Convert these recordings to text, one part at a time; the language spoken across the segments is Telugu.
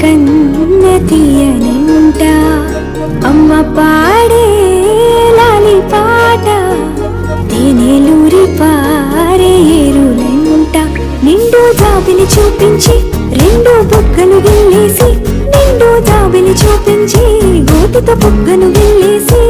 కన్న తీయనంట అమ్మ పాడే లాలి పాట తేనెలూరి పారే ఏరులంట నిండు జాబిని చూపించి రెండు బుగ్గను వెళ్ళేసి నిండు జాబిని చూపించి గోటితో బుగ్గను వెళ్ళేసి.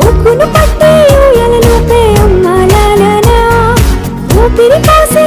ఒక్కును పట్టి ఊయలలోపే అమ్మ లాలనా ఊపిరి కాసే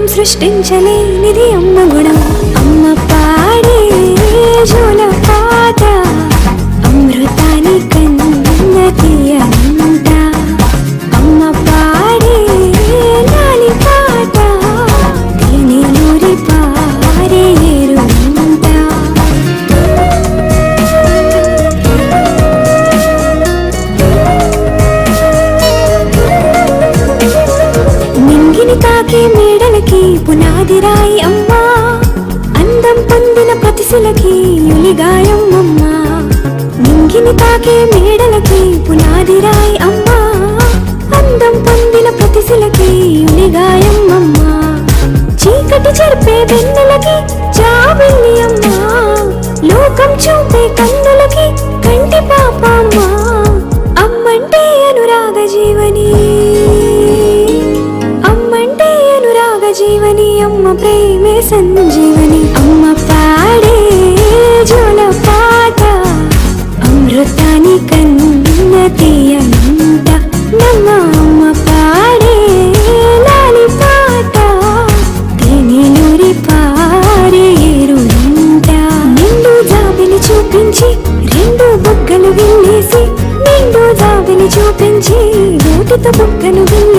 సృష్టించలేనిది అమ్మ గుణం. అమ్మ పాడే నింగిని తాకి మేడలకి పునాది రాయి అమ్మా. అందం పొందిన ప్రతిశలకి యులిగాయం అమ్మా నింగిని తాకే మేడలకి పునాది రాయి అమ్మా. అందం పొందిన ప్రతిశలకి యులిగాయం అమ్మా చీకటి చెరిపే వెన్నెలకి జాబిల్లి అమ్మా. లోకం చూపే కన్నులకి ప్రేమే సంజీవని అమ్మ పాడే జోల పాట. అమృతాని కన్న తీయనంట నమ్మ అమ్మ పాడే నాని పాట. తేనె నూరి పారే ఏరుంట నిండు జాబిని చూపించి రెండు బుగ్గలు విన్నేసి నిండు జాబిని చూపించి నోటితో బుగ్గలు విన్నేసి